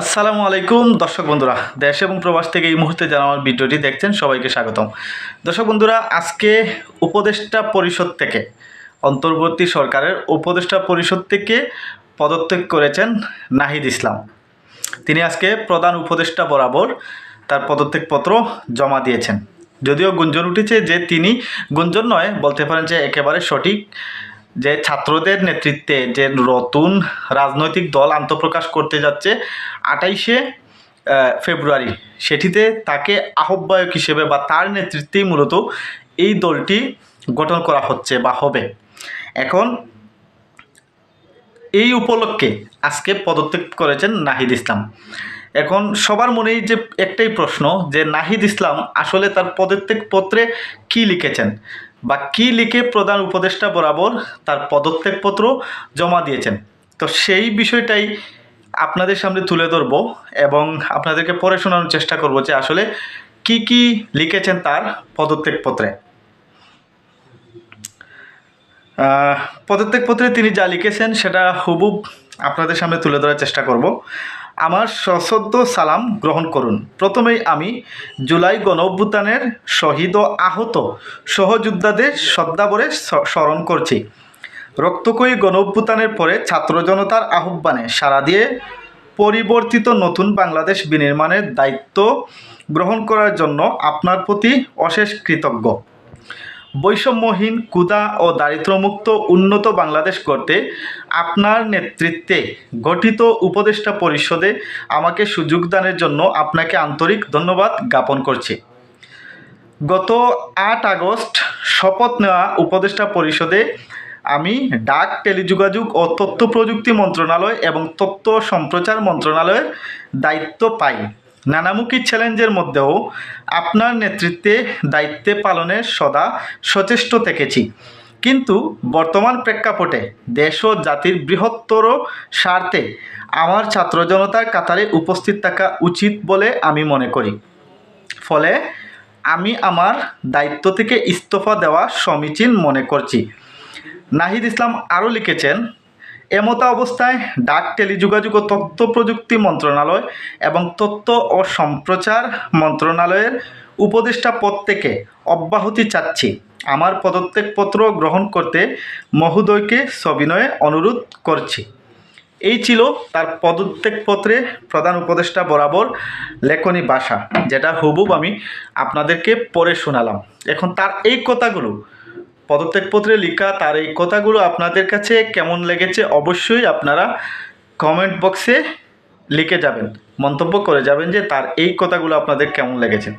আসসালামু আলাইকুম, দর্শক বন্ধুরা। দেশ এবং প্রবাস থেকে এই মুহূর্তে যারা আমার ভিডিওটি দেখছেন, সবাইকে স্বাগতম। দর্শক বন্ধুরা, আজকে উপদেষ্টা পরিষদ থেকে, অন্তর্বর্তী সরকারের উপদেষ্টা পরিষদ থেকে পদত্যাগ করেছেন নাহিদ ইসলাম। তিনি আজকে প্রধান উপদেষ্টা বরাবর তার পদত্যাগপত্র জমা দিয়েছেন। যদিও গুঞ্জন উঠেছে যে তিনি গুঞ্জন নয়, বলতে পারেন যে একেবারে সঠিক। যে ছাত্রদের নেতৃত্বে যে নতুন রাজনৈতিক দল আত্মপ্রকাশ করতে যাচ্ছে আটাইশে ফেব্রুয়ারি। সেটিতে তাকে আহ্বায়ক হিসেবে বা তার নেতৃত্বেই মূলত এই দলটি গঠন করা হচ্ছে বা হবে। এখন এই উপলক্ষে আজকে পদত্যাগ করেছেন নাহিদ ইসলাম। এখন সবার মনেই যে একটাই প্রশ্ন যে নাহিদ ইসলাম আসলে তার পদত্যাগ পত্রে কি লিখেছেন? বা কি লিখে প্রধান উপদেষ্টা বরাবর তার পদত্যাগপত্র জমা দিয়েছেন? তো সেই বিষয়টাই আপনাদের সামনে তুলে ধরব এবং আপনাদেরকে পড়ে শোনানোর চেষ্টা করব যে আসলে কি কি লিখেছেন তার পদত্যাগপত্রে। পদত্যাগপত্রে তিনি যা লিখেছেন সেটা হুবুব আপনাদের সামনে তুলে ধরার চেষ্টা করব। আমার সশ্রদ্ধ সালাম গ্রহণ করুন। প্রথমেই আমি জুলাই গণ অভ্যুত্থানের শহীদ ও আহত সহযোদ্ধাদের শ্রদ্ধাভরে স- স্মরণ করছি। রক্তকয়ী গণ অভ্যুত্থানের পরে ছাত্র জনতার আহ্বানে সাড়া দিয়ে পরিবর্তিত নতুন বাংলাদেশ বিনির্মাণের দায়িত্ব গ্রহণ করার জন্য আপনার প্রতি অশেষ কৃতজ্ঞ। বৈষম্যহীন কুদা ও দারিদ্র্যমুক্ত, উন্নত বাংলাদেশ করতে আপনার নেতৃত্বে গঠিত উপদেষ্টা পরিষদে আমাকে সুযোগ দানের জন্য আপনাকে আন্তরিক ধন্যবাদ জ্ঞাপন করছি। গত আট আগস্ট শপথ নেওয়া উপদেষ্টা পরিষদে আমি ডাক, টেলিযোগাযোগ ও তথ্য প্রযুক্তি মন্ত্রণালয় এবং তথ্য সম্প্রচার মন্ত্রণালয়ের দায়িত্ব পাই। নানামুখী চ্যালেঞ্জের মধ্যেও আপনার নেতৃত্বে দায়িত্বে পালনের সদা সচেষ্ট থেকেছি। কিন্তু বর্তমান প্রেক্ষাপটে দেশ ও জাতির বৃহত্তর স্বার্থে আমার ছাত্র জনতার কাতারে উপস্থিত থাকা উচিত বলে আমি মনে করি। ফলে আমি আমার দায়িত্ব থেকে ইস্তফা দেওয়া সমীচীন মনে করছি। নাহিদ ইসলাম আরও লিখেছেন এমতা অবস্থায় ডাক, টেলিযোগাযোগ ও তথ্য প্রযুক্তি মন্ত্রণালয় এবং তথ্য ও সম্প্রচার মন্ত্রণালয়ের উপদেষ্টা পদ থেকে অব্যাহতি চাচ্ছি। আমার পদত্যাগপত্র গ্রহণ করতে মহোদয়কে সবিনয়ে অনুরোধ করছি। এই ছিল তার পদত্যাগপত্রে প্রধান উপদেষ্টা বরাবর লেখনী ভাষা, যেটা হুবুব আমি আপনাদেরকে পড়ে শোনালাম। এখন তার এই কথাগুলো পদত্যাগপত্রে লেখা তার এই কথাগুলো আপনাদের কাছে কেমন লেগেছে অবশ্যই আপনারা কমেন্ট বক্সে লিখে যাবেন, মন্তব্য করে যাবেন যে তার এই কথাগুলো আপনাদের কেমন লেগেছে।